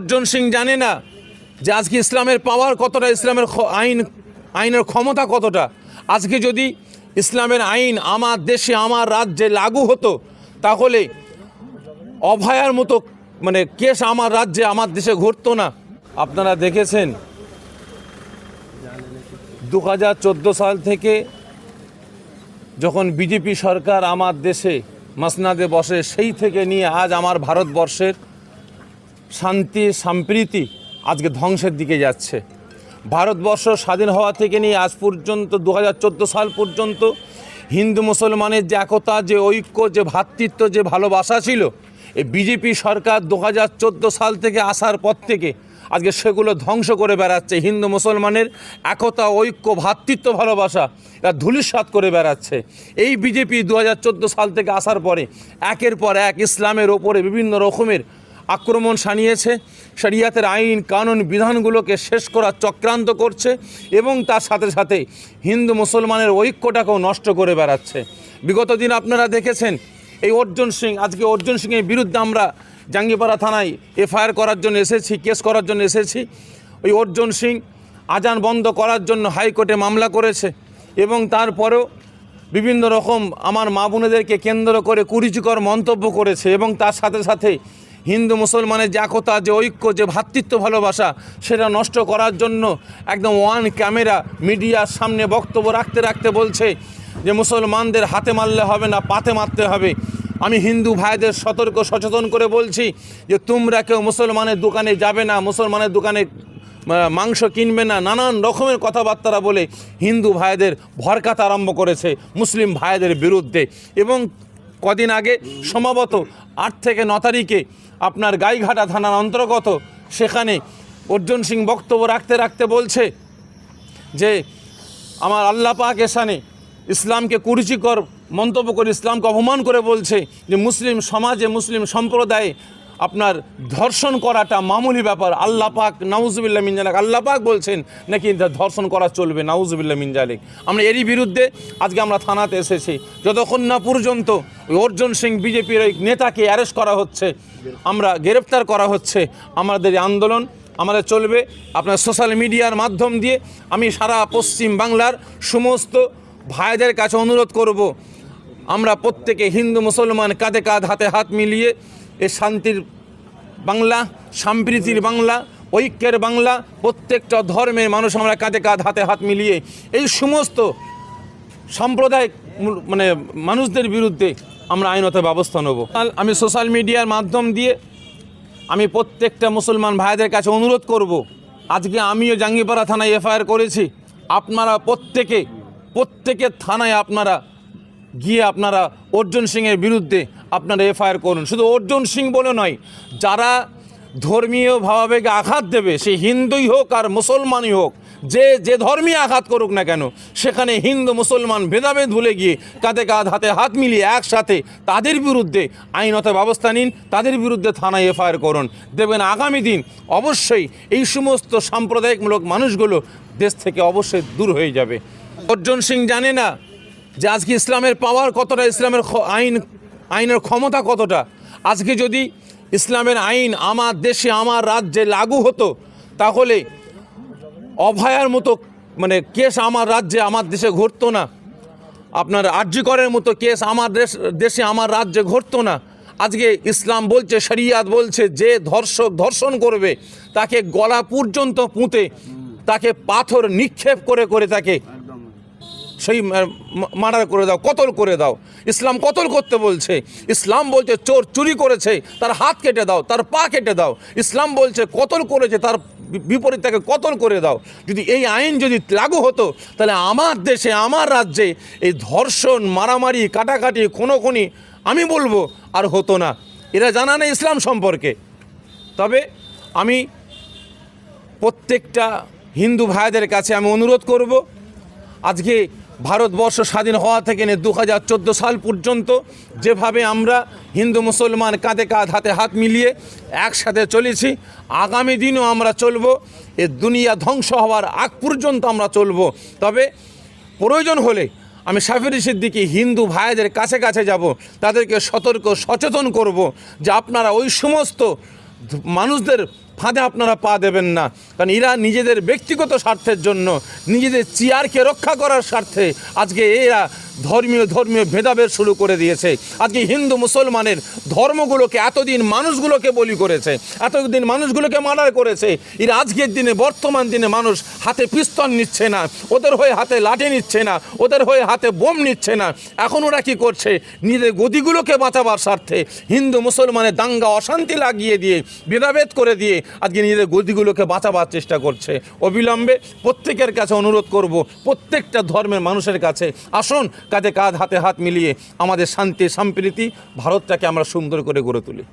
অর্জুন সিং জানে না যে আজকে ইসলামের পাওয়ার কতটা, ইসলামের আইন, আইনের ক্ষমতা কতটা। আজকে যদি ইসলামের আইন আমার দেশে, আমার রাজ্যে লাগু হতো, তাহলে অভয়ার মতো মানে কেস আমার রাজ্যে, আমার দেশে ঘটতো না। আপনারা দেখেছেন? দু হাজার চোদ্দ সাল থেকে যখন বিজেপি সরকার আমার দেশে মাসনাদে বসে, সেই থেকে নিয়ে আজ আমার ভারতবর্ষের শান্তি, সম্প্রীতি আজকে ধ্বংসের দিকে যাচ্ছে। ভারতবর্ষ স্বাধীন হওয়া থেকে নিয়ে আজ পর্যন্ত দু হাজার চোদ্দ সাল পর্যন্ত, হিন্দু মুসলমানের যে একতা, যে ঐক্য, যে ভ্রাতৃত্ব যে ভালোবাসা ছিল, এই বিজেপি সরকার দু হাজার চোদ্দ সাল থেকে আসার পর থেকে আজকে সেগুলো ধ্বংস করে বেড়াচ্ছে। হিন্দু মুসলমানের একতা, ঐক্য ভ্রাতৃত্ব ভালোবাসা এরা ধুলিস্বাত করে বেড়াচ্ছে। এই বিজেপি দু হাজার চোদ্দ সাল থেকে আসার পরে একের পর এক ইসলামের ওপরে বিভিন্ন রকমের আক্রমণ সানিয়েছে শরিয়াতের আইন, কানুন, বিধানগুলোকে শেষ করার চক্রান্ত করছে এবং তার সাথে সাথে হিন্দু মুসলমানের ঐক্যটাকেও নষ্ট করে বেড়াচ্ছে। বিগত দিন আপনারা দেখেছেন, এই অর্জুন সিং, আজকে অর্জুন সিংয়ের বিরুদ্ধে আমরা জাঙ্গিপাড়া থানায় এফআইআর করার জন্য এসেছি, কেস করার জন্য এসেছি। ওই অর্জুন সিং আজান বন্ধ করার জন্য হাইকোর্টে মামলা করেছে এবং তারপরেও বিভিন্ন রকম আমার মা বোনেদেরকে কেন্দ্র করে কুরুচিকর মন্তব্য করেছে এবং তার সাথে সাথে হিন্দু মুসলমানের যে একতা, যে ঐক্য, যে ভ্রাতৃত্ব ভালোবাসা, সেটা নষ্ট করার জন্য একদম ওয়ান ক্যামেরা মিডিয়ার সামনে বক্তব্য রাখতে রাখতে বলছে যে মুসলমানদের হাতে মারলে হবে না, পাতে মারতে হবে। আমি হিন্দু ভাইদের সতর্ক, সচেতন করে বলছি যে তোমরা কেউ মুসলমানের দোকানে যাবে না, মুসলমানের দোকানে মাংস কিনবে না, নানান রকমের কথাবার্তারা বলে হিন্দু ভাইদের ভরকাতে আরম্ভ করেছে মুসলিম ভাইদের বিরুদ্ধে। এবং কদিন আগে সম্ভবত আট থেকে ন তারিখে আপনার গাইঘাটা থানার অন্তর্গত সেখানে অর্জুন সিং বক্তব্য রাখতে রাখতে বলছে যে আমার আল্লাহ পাক এসানে ইসলামকে কুরুচিকর মন্তব্য করে ইসলামকে অপমান করে বলছে যে মুসলিম সমাজে মুসলিম সম্প্রদায়ে আপনার ধর্ষণ করাটা মামুলি ব্যাপার। আল্লাহ পাক নাউজুবিল্লা মিনজালেক আল্লাহ পাক বলছেন নাকি ধর্ষণ করা চলবে নাউজুবিল্লা মিনজালেক আমরা এরই বিরুদ্ধে আজকে আমরা থানাতে এসেছি। যতক্ষণ না পর্যন্ত অর্জুন সিং বিজেপির ওই নেতাকে অ্যারেস্ট করা হচ্ছে, আমরা গ্রেপ্তার করা হচ্ছে, আমাদের আন্দোলন আমাদের চলবে। আপনার সোশ্যাল মিডিয়ার মাধ্যম দিয়ে আমি সারা পশ্চিম বাংলার সমস্ত ভাইদের কাছে অনুরোধ করব আমরা প্রত্যেকে হিন্দু, মুসলমান কাঁধে কাঁধ, হাতে হাত মিলিয়ে এ শান্তির বাংলা, সম্প্রীতির বাংলা, ঐক্যের বাংলা, প্রত্যেকটা ধর্মের মানুষ আমরা কাঁধে কাঁধ, হাতে হাত মিলিয়ে এই সমস্ত সাম্প্রদায়িক মানে মানুষদের বিরুদ্ধে আমরা আইনত ব্যবস্থা নেব। আমি সোশ্যাল মিডিয়ার মাধ্যম দিয়ে আমি প্রত্যেকটা মুসলমান ভাইদের কাছে অনুরোধ করব, আজকে আমিও জাঙ্গিপাড়া থানায় এফআইআর করেছি, আপনারা প্রত্যেকে, প্রত্যেকের থানায় আপনারা গিয়ে আপনারা অর্জুন সিংয়ের বিরুদ্ধে আপনারা এফআইআর করুন। শুধু অর্জুন সিং বলে নয়, যারা ধর্মীয় ভাবাবেগে আঘাত দেবে, সে হিন্দুই হোক আর মুসলমানই হোক, যে যে ধর্মীয় আঘাত করুক না কেন, সেখানে হিন্দু, মুসলমান ভেদাভেদ ভুলে গিয়ে কাঁধে কাঁধ, হাতে হাত মিলিয়ে একসাথে তাদের বিরুদ্ধে আইনত ব্যবস্থা নিন, তাদের বিরুদ্ধে থানায় এফআইআর করুন। দেখবেন আগামী দিন অবশ্যই এই সমস্ত সাম্প্রদায়িকমূলক মানুষগুলো দেশ থেকে অবশ্যই দূর হয়ে যাবে। অর্জুন সিং জানে না যে আজকে ইসলামের পাওয়ার কতটা, ইসলামের আইন, আইনের ক্ষমতা কতটা? আজকে যদি ইসলামের আইন আমার দেশে, আমার রাজ্যে লাগু হতো, তাহলে অভয়ার মতো মানে কেস আমার রাজ্যে, আমার দেশে ঘটতো না। আপনার আর্যিকরের মতো কেস আমার দেশ দেশে, আমার রাজ্যে ঘটতো না। আজকে ইসলাম বলছে, শরিয়াত বলছে, যে ধর্ষক ধর্ষণ করবে, তাকে গলা পর্যন্ত পুঁতে, তাকে পাথর নিক্ষেপ করে করে তাকে সেই মার্ডার করে দাও, কতল করে দাও। ইসলাম কতল করতে বলছে? ইসলাম বলছে চোর চুরি করেছে, তার হাত কেটে দাও, তার পা কেটে দাও। ইসলাম বলছে কতল করেছে, তার বিপরীত তাকে কতল করে দাও। যদি এই আইন যদি লাগু হতো, তাহলে আমার দেশে, আমার রাজ্যে এই ধর্ষণ, মারামারি, কাটাকাটি কোনো খুনোখুনি, আমি বলব, আর হতো না। এরা জানা নেই ইসলাম সম্পর্কে। তবে আমি প্রত্যেকটা হিন্দু ভাইদের কাছে আমি অনুরোধ করব, আজকে ভারতবর্ষ স্বাধীন হওয়া থেকে নিয়ে দু হাজার চোদ্দ সাল পর্যন্ত যেভাবে আমরা হিন্দু মুসলমান কাঁধে কাঁধ, হাতে হাত মিলিয়ে একসাথে চলেছি, আগামী দিনও আমরা চলব, এ দুনিয়া ধ্বংস হওয়ার আগ পর্যন্ত আমরা চলব। তবে প্রয়োজন হলে আমি সাফির সিদ্দিকি হিন্দু ভাইদের কাছে কাছে যাব, তাদেরকে সতর্ক, সচেতন করব যে আপনারা ওই সমস্ত মানুষদের ফাঁদে আপনারা পা দেবেন না। কারণ এরা নিজেদের ব্যক্তিগত স্বার্থের জন্য, নিজেদের চেয়ারকে রক্ষা করার স্বার্থে আজকে এরা ধর্মীয় ধর্মীয় ভেদাভেদ শুরু করে দিয়েছে। আজকে হিন্দু, মুসলমানের ধর্মগুলোকে, এতদিন মানুষগুলোকে বলি করেছে, এতদিন মানুষগুলোকে মার্ডার করেছে। এরা আজকের দিনে, বর্তমান দিনে মানুষ হাতে পিস্তল নিচ্ছে না, ওদের হয়ে হাতে লাঠি নিচ্ছে না, ওদের হয়ে হাতে বোম নিচ্ছে না। এখন ওরা কী করছে? নিজেদের গদিগুলোকে বাঁচাবার স্বার্থে হিন্দু, মুসলমানের দাঙ্গা, অশান্তি লাগিয়ে দিয়ে, ভেদাভেদ করে দিয়ে আজকে নিজেদের গদিগুলোকে বাঁচাবার চেষ্টা করছে। অবিলম্বে প্রত্যেকের কাছে অনুরোধ করব, প্রত্যেকটা ধর্মের মানুষের কাছে আসুন, কাঁধে কাঁধ, হাতে হাত মিলিয়ে আমাদের শান্তি, সম্প্রীতি, ভারতটাকে আমরা সুন্দর করে গড়ে তুলি।